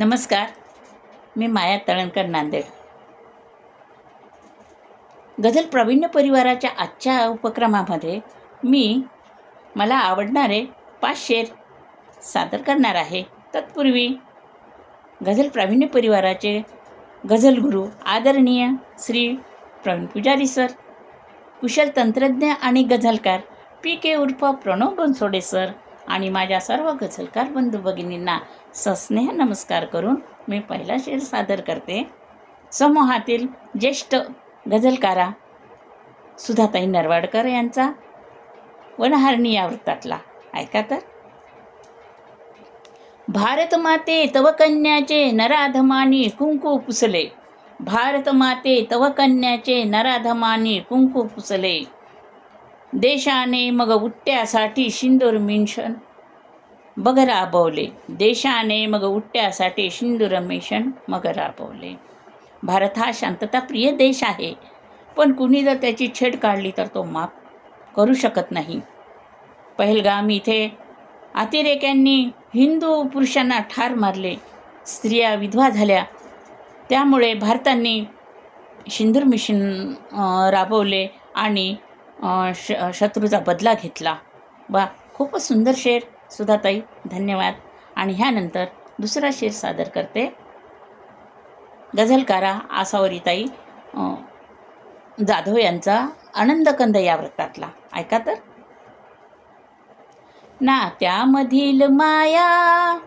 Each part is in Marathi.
नमस्कार मी माया तळणकर नांदेड. गझल प्रावीण्य परिवाराच्या आजच्या उपक्रमामध्ये मी मला आवडणारे पाच शेर सादर करणार आहे. तत्पूर्वी गझल प्रावीण्य परिवाराचे गझल गुरु आदरणीय श्री प्रवीण पुजारी सर कुशल तंत्रज्ञ आणि गझलकार पी के उर्फ प्रणव बनसोडे सर आणि माझ्या सर्व गझलकार बंधू भगिनींना सस्नेह नमस्कार करून मी पहिला शेर सादर करते. समूहातील ज्येष्ठ गझलकारा सुधाताई नरवाडकर यांचा वनहारणी या वृत्तातला. ऐका तर. भारत माते तव कन्याचे नराधमानी कुंकू पुसले. भारत माते तव कन्याचे नराधमानी कुंकू पुसले. देशाने मग उट्ट्यासाठी शिंदूर मिशन. बघ राबवले. देशाने मग उट्ट्यासाठी शिंदूर मिशन. मग राबवले. भारत हा शांतताप्रिय देश आहे. पण कुणी जर त्याची छेड काढली तर तो माफ करू शकत नाही. पहलगाम इथे अतिरेक्यांनी हिंदू पुरुषांना ठार मारले. स्त्रिया विधवा झाल्या. त्यामुळे भारतांनी शिंदूर मिशन राबवले आणि श शत्रूचा बदला घेतला. वा खूपच सुंदर शेर सुधाताई. धन्यवाद. आणि ह्यानंतर दुसरा शेर सादर करते. गझलकारा आसावरीताई जाधव यांचा आनंदकंद या व्रतातला. ऐका तर. नात्यामधील माया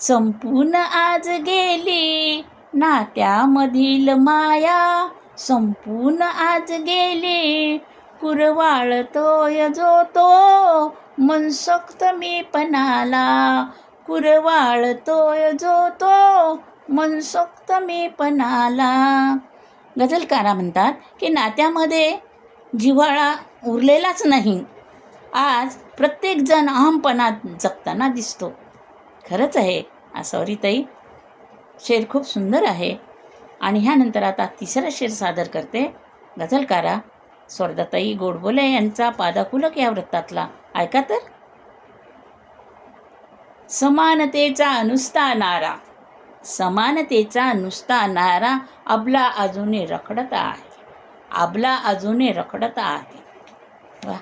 संपून आज गेली. नात्यामधील माया संपून आज गेली. कुरवाळतोय जो तो मनसोक्त मी पणाला. कुरवाळतोय जो तो मनसोक्त मी पणाला. गझलकारा म्हणतात की नात्यामध्ये जिव्हाळा उरलेलाच नाही. आज प्रत्येकजण अहमपणात जगताना दिसतो. खरंच आहे. सॉरी ताई. शेर खूप सुंदर आहे. आणि ह्यानंतर आता तिसरा शेर सादर करते गझलकारा. स्वर्धाताई गोडबोले यांचा पादाकुलक या वृत्तातला. ऐका तर. समानतेचा नुसता नारा. समानतेचा नुसता नारा अबला अजूनही रखडत आहे. आबला अजूनही रखडत आहे. वा.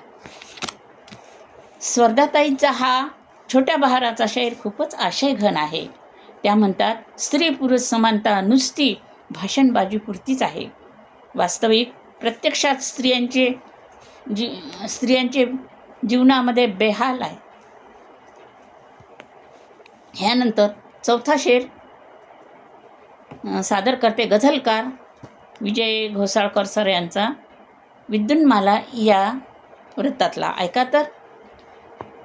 स्वर्धाताईंचा हा छोट्या बहाराचा शेर खूपच आशयघन आहे. त्या म्हणतात स्त्री पुरुष समानता नुसती भाषणबाजीपुरतीच आहे. वास्तविक प्रत्यक्षात स्त्रियांचे जी स्त्रियांचे जीवनामध्ये बेहाल आहे. ह्यानंतर चौथा शेर सादर करते गझलकार विजय घोसाळकर सर यांचा. विद्युन्माला या वृत्तातला ऐका तर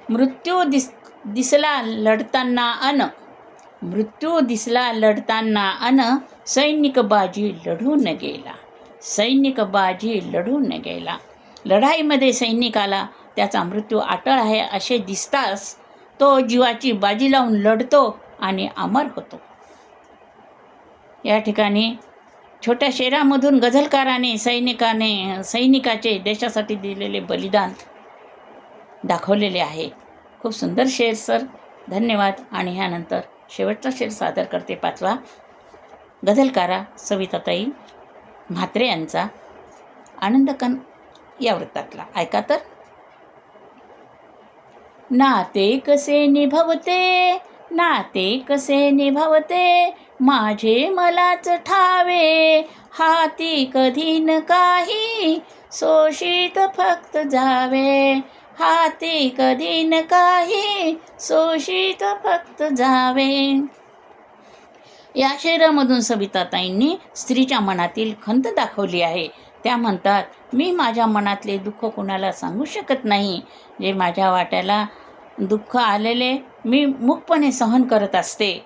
मृत्यू दिस दिसला लढताना अन मृत्यू दिसला लढताना अन सैनिक बाजी लढून गेला. सैनिक बाजी लढून गेला. लढाईमध्ये सैनिकाला त्याचा मृत्यू अटळ आहे असे दिसताच तो जीवाची बाजी लावून लढतो आणि अमर होतो. या ठिकाणी छोट्या शेरामधून गझलकाराने सैनिकाने सैनिकाचे देशासाठी दिलेले बलिदान दाखवलेले आहे. खूप सुंदर शेर सर. धन्यवाद. आणि ह्यानंतर शेवटचा शेर सादर करते पाचवा गझलकारा सविताताई. म्हात्रे यांचा आनंदकन या वृत्तातला. ऐका तर. नाते कसे निभवते? नाते कसे निभवते? माझे मलाच ठावे. हाती कधी न काही शोषित फक्त जावे. हाती कधी न काही शोषित फक्त जावे. या शेरामधून सविताताईंनी स्त्रीच्या मनातील खंत दाखवली आहे. त्या म्हणतात मी माझ्या मनातले दुःख कोणाला सांगू शकत नाही. जे माझ्या वाट्याला दुःख आलेले मी मुखपणे सहन करत असते.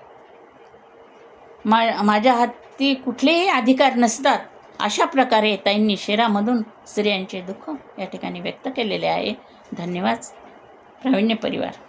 मा माझ्या हाती कुठलेही अधिकार नसतात. अशा प्रकारे ताईंनी शेरामधून स्त्रियांचे दुःख या ठिकाणी व्यक्त केलेले आहे. धन्यवाद प्रावीण्य परिवार.